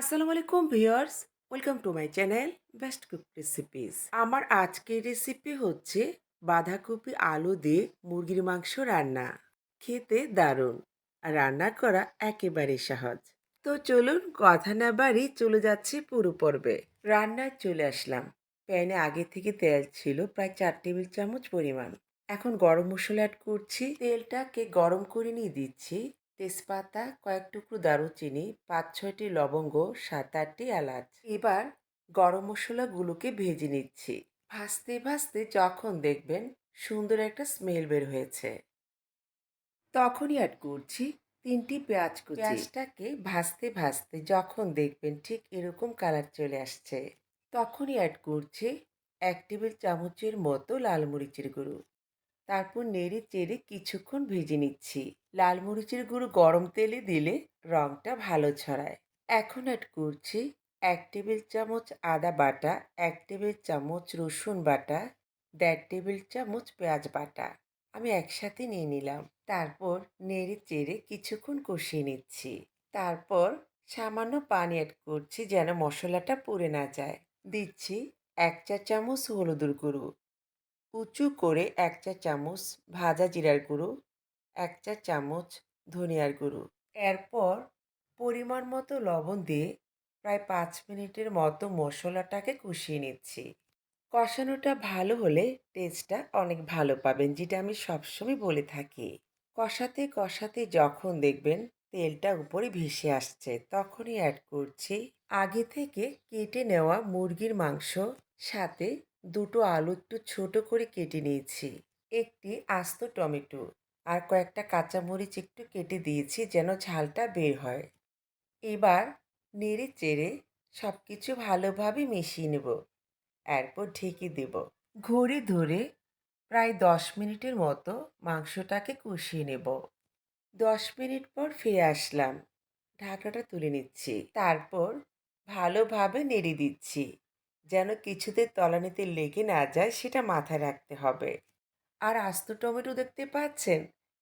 আসসালামু আলাইকুম viewers, welcome to my channel best cook recipes. আমার আজকের রেসিপি হচ্ছে বাঁধাকপি আলু দিয়ে মুরগির মাংস রান্না। খেতে দারুণ রান্না করা একেবারে সহজ। তো চলুন কথা না বাড়ি চলে যাচ্ছে পুরো পর্বে। রান্নায় চলে আসলাম। প্যানে আগে থেকে তেল ছিল প্রায় চার টেবিল চামচ পরিমাণ। এখন গরম মশলা অ্যাড করছি। তেলটাকে গরম করে নিয়ে দিচ্ছি। তেজপাতা, কয়েক টুকরো দারুচিনি, পাঁচ, ছয়টি লবঙ্গ, সাত, আটটি এলাচ। এবার গরম মশলাগুলোকে ভেজে নিচ্ছি। ভাজতে ভাজতে যখন দেখবেন সুন্দর একটা স্মেল বের হয়েছে। তখনই অ্যাড করছি তিনটি পেঁয়াজ কুচি। পেঁয়াজটাকে ভাজতে ভাজতে যখন দেখবেন ঠিক এরকম কালার চলে আসছে, তখনই অ্যাড করছি এক টেবিল চামচের মতো লাল মরিচের গুঁড়ো। তারপর নেড়ে চেড়ে কিছুক্ষণ ভেজে নিচ্ছি। লাল মরিচের গুঁড়ো গরম তেলে দিলে রঙটা ভালো ছড়ায়। এখন অ্যাড করছি এক টেবিল চামচ আদা বাটা, এক টেবিল চামচ রসুন বাটা, দেড় টেবিল চামচ পেঁয়াজ বাটা। আমি একসাথে নিয়ে নিলাম। তারপর নেড়ে চেড়ে কিছুক্ষণ কষিয়ে নিচ্ছি। তারপর সামান্য পানি অ্যাড করছি যেন মশলাটা পুড়ে না যায়। দিচ্ছি এক চা চামচ হলুদের গুঁড়ো। উঁচু করে এক চা চামচ ভাজা জিরার গুঁড়ো, এক চা চামচ ধনিয়ার গুঁড়ো। এরপর পরিমাণ মতো লবণ দিয়ে প্রায় পাঁচ মিনিটের মতো মশলাটাকে কষিয়ে নিচ্ছি। কষানোটা ভালো হলে টেস্টটা অনেক ভালো পাবেন, যেটা আমি সবসময় বলে থাকি। কষাতে কষাতে যখন দেখবেন তেলটা উপরে ভেসে আসছে, তখনই অ্যাড করছি আগে থেকে কেটে নেওয়া মুরগির মাংস, সাথে দুটো আলু একটু ছোট করে কেটে নিয়েছি। একটি আস্ত টমেটো আর কয়েকটা কাঁচামরিচ একটু কেটে দিয়েছি যেন ঝালটা বের হয়। এবার নেড়ে চেড়ে সব কিছু ভালোভাবে মিশিয়ে নেব। এরপর ঢেকে দেব। ঘড়ি ধরে প্রায় দশ মিনিটের মতো মাংসটাকে কষিয়ে নেব। দশ মিনিট পর ফিরে আসলাম। ঢাকাটা তুলে নিচ্ছি। তারপর ভালোভাবে নেড়ে দিচ্ছি। যেন কিছুতে তলানিতে লেগে না যায় সেটা মাথায় রাখতে হবে। আর আস্ত টমেটো দেখতে পাচ্ছেন?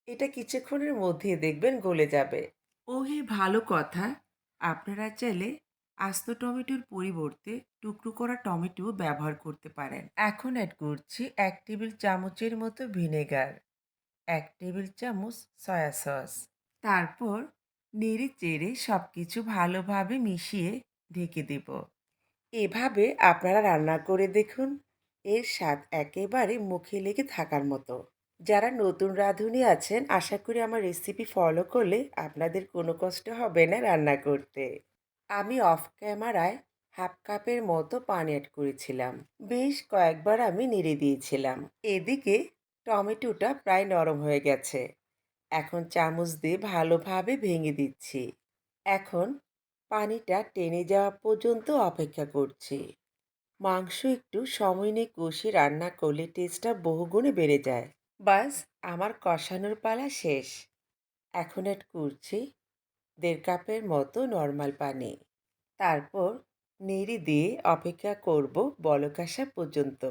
এটা কিছুক্ষণের মধ্যে দেখবেন গলে যাবে। ওহে, ভালো কথা। আপনারা চাইলে আস্ত টমেটোর পরিবর্তে টুকরো করা টমেটো ব্যবহার করতে পারেন। এখন অ্যাড করছি এক টেবিল চামচের মতো ভিনেগার, এক টেবিল চামচ সয়া সস। তারপর নেড়ে চেড়ে সব কিছু ভালোভাবে মিশিয়ে ঢেকে দেব। এভাবে আপনারা রান্না করে দেখুন। এর স্বাদ একেবারে মুখে লেগে থাকার মতো। যারা নতুন রাঁধুনি আছেন, আশা করি আমার রেসিপি ফলো করলে আপনাদের কোনো কষ্ট হবে না রান্না করতে। আমি অফ ক্যামেরায় হাফ কাপের মতো পানি অ্যাড করেছিলাম। বেশ কয়েকবার আমি নেড়ে দিয়েছিলাম। এদিকে টমেটোটা প্রায় নরম হয়ে গেছে। এখন চামচ দিয়ে ভালোভাবে ভেঙে দিচ্ছি। এখন পানিটা টেনে যাওয়া পর্যন্ত অপেক্ষা করছি। মাংস একটু সময় নিয়ে কষে রান্না করলে টেস্টটা বহুগুণে বেড়ে যায়। বাস, আমার কষানোর পালা শেষ। এখন অ্যাড করছি দেড় কাপের মতো নর্মাল পানি। তারপর নেড়ি দিয়ে অপেক্ষা করব বলক আসা পর্যন্ত।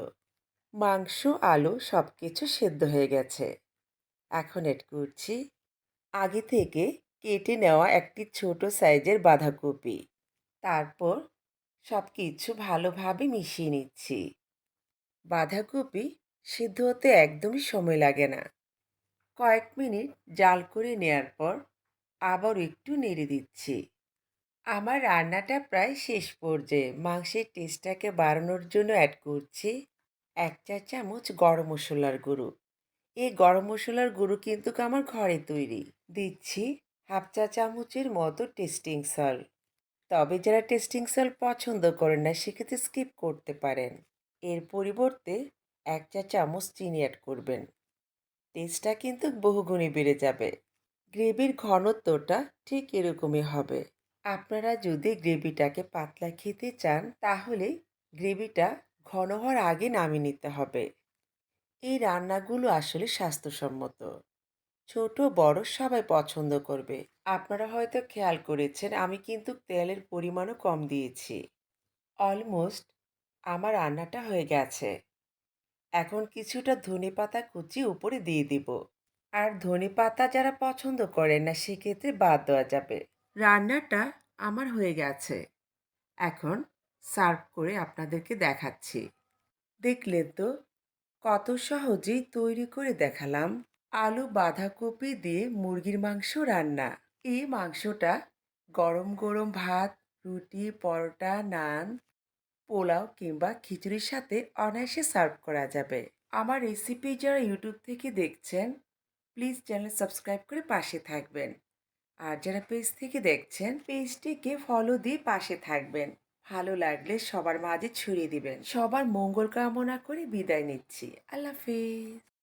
মাংস, আলু সব কিছু সেদ্ধ হয়ে গেছে। এখন অ্যাড করছি। আগে থেকে কেটে নেওয়া একটি ছোট সাইজের বাঁধাকপি। তারপর সব কিছু ভালোভাবে মিশিয়ে নিচ্ছি। বাঁধাকপি সিদ্ধ হতে একদমই সময় লাগে না। কয়েক মিনিট জাল করে নেয়ার পর আবার একটু নেড়ে দিচ্ছি। আমার রান্নাটা প্রায় শেষ পর্যায়ে মাংসের টেস্টটাকে বাড়ানোর জন্য অ্যাড করছি এক চা চামচ গরম মশলার গুঁড়ো। এই গরম মশলার গুঁড়ো কিন্তু আমার ঘরে তৈরি। দিচ্ছি হাফ চা চামচের মতো টেস্টিং সল তবে যারা টেস্টিং সল পছন্দ করেন না, সেক্ষেত্রে স্কিপ করতে পারেন। এর পরিবর্তে এক চা চামচ চিনি অ্যাড করবেন। টেস্টটা কিন্তু বহুগুণে বেড়ে যাবে। গ্রেভির ঘনত্বটা ঠিক এরকমই হবে। আপনারা যদি গ্রেভিটাকে পাতলা খেতে চান, তাহলে গ্রেভিটা ঘন হওয়ার আগে নামিয়ে নিতে হবে। এই রান্নাগুলো আসলে স্বাস্থ্যসম্মত। ছোট, বড় সবাই পছন্দ করবে। আপনারা হয়তো খেয়াল করেছেন, আমি কিন্তু তেলের পরিমাণও কম দিয়েছি। অলমোস্ট আমার রান্নাটা হয়ে গেছে। এখন কিছুটা ধনে পাতা কুচি উপরে দিয়ে দিব। আর ধনে পাতা যারা পছন্দ করেন না, সেক্ষেত্রে বাদ দেওয়া যাবে। রান্নাটা আমার হয়ে গেছে। এখন সার্ভ করে আপনাদেরকে দেখাচ্ছি। দেখলেন তো, কত সহজেই তৈরি করে দেখালাম। আলু বাঁধাকপি দিয়ে মুরগির মাংস রান্না। এই মাংসটা গরম গরম ভাত, রুটি, পরোটা, নান, পোলাও কিংবা খিচুড়ির সাথে অনায়াসে সার্ভ করা যাবে। আমার রেসিপি যারা ইউটিউব থেকে দেখছেন, প্লিজ চ্যানেল সাবস্ক্রাইব করে পাশে থাকবেন। আর যারা পেজ থেকে দেখছেন, পেজটিকে ফলো দিয়ে পাশে থাকবেন। ভালো লাগলে সবার মাঝে ছড়িয়ে দিবেন। সবার মঙ্গল কামনা করে বিদায় নিচ্ছি। আল্লাহ হাফিজ।